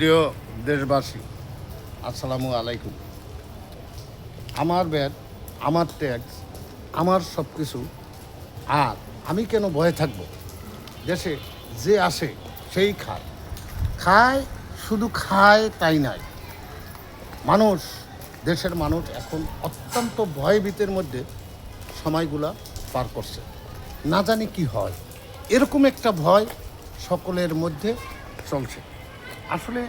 প্রিয় দেশবাসী, আসসালামু আলাইকুম। আমার ব্যাট আমার ট্যাক্স আমার সব কিছু আর আমি কেন ভয়ে থাকব? দেশে যে আসে সেই খায়। খায়, শুধু খায় তাই নাই মানুষ, দেশের মানুষ এখন অত্যন্ত ভয়ভীতের মধ্যে সময়গুলা পার করছে। না জানি কি হয়। এরকম একটা ভয় সকলের মধ্যে চলছে। আসলে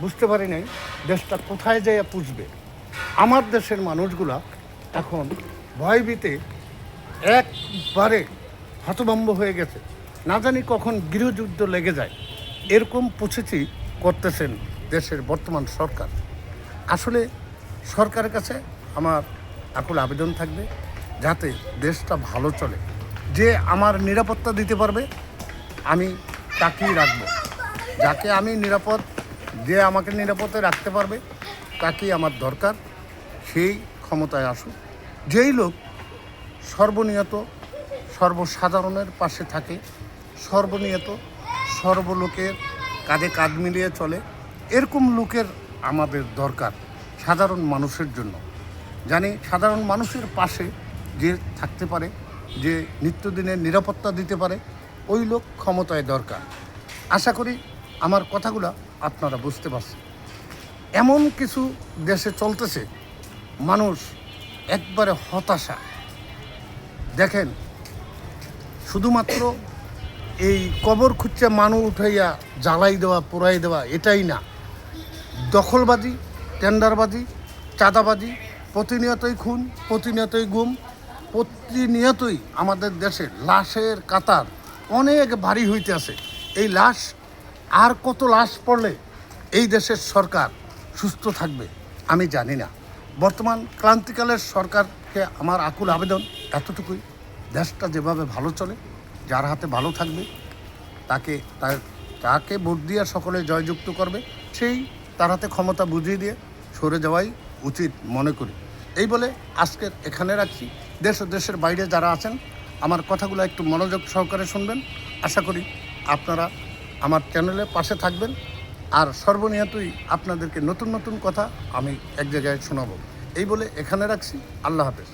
বুঝতে পারি নাই, দেশটা কোথায় যাইয়া পুষবে। আমার দেশের মানুষগুলা এখন ভয়ভীতে একবারে হতভম্ব হয়ে গেছে। না জানি কখন গৃহযুদ্ধ লেগে যায়। এরকম পুছেছি করতেছেন দেশের বর্তমান সরকার। আসলে সরকারের কাছে আমার আকুল আবেদন থাকবে যাতে দেশটা ভালো চলে। যে আমার নিরাপত্তা দিতে পারবে, আমি তাকেই রাখব। যাকে আমি নিরাপদ, যে আমাকে নিরাপদে রাখতে পারবে, তাকেই আমার দরকার। সেই ক্ষমতায় আসুক। যেই লোক সর্বনিয়ত, সর্বসাধারণের পাশে থাকে, সর্বনিয়ত, সর্বলোকের কাঁধে কাঁধ মিলিয়ে চলে, এরকম লোকের আমাদের দরকার সাধারণ মানুষের জন্য। জানি সাধারণ মানুষের পাশে যে থাকতে পারে, যে নিত্যদিনের নিরাপত্তা দিতে পারে, ওই লোক ক্ষমতায় দরকার। আশা করি আমার কথাগুলো আপনারা বুঝতে পারছেন। এমন কিছু দেশে চলতেছে, মানুষ একবারে হতাশা। দেখেন, শুধুমাত্র এই কবর খুঁজছে মানুষ উঠাইয়া জ্বালাই দেওয়া, পোড়াই দেওয়া, এটাই না। দখলবাজি, টেন্ডারবাজি, চাঁদাবাজি, প্রতিনিয়তই খুন, প্রতিনিয়তই গুম, প্রতিনিয়তই আমাদের দেশে লাশের কাতার অনেক ভারী হইতে আছে। এই লাশ আর কত লাশ পড়লে এই দেশের সরকার সুস্থ থাকবে, আমি জানি না। বর্তমান ক্রান্তিকালের সরকারকে আমার আকুল আবেদন এতটুকুই, দেশটা যেভাবে ভালো চলে, যার হাতে ভালো থাকবে, তাকে, তার, তাকে ভোট দিয়ে সকলে জয়যুক্ত করবে, সেই তার হাতে ক্ষমতা বুঝিয়ে দিয়ে সরে যাওয়াই উচিত মনে করি। এই বলে আজকের এখানে রাখছি। দেশ ও দেশের বাইরে যারা আছেন, আমার কথাগুলো একটু মনোযোগ সহকারে শুনবেন। আশা করি আপনারা আমার চ্যানেলে পাশে থাকবেন। আর সর্বনিহতই আপনাদেরকে নতুন নতুন কথা আমি এক জায়গায় শোনাব। এই বলে এখানে রাখছি। আল্লাহ হাফেজ।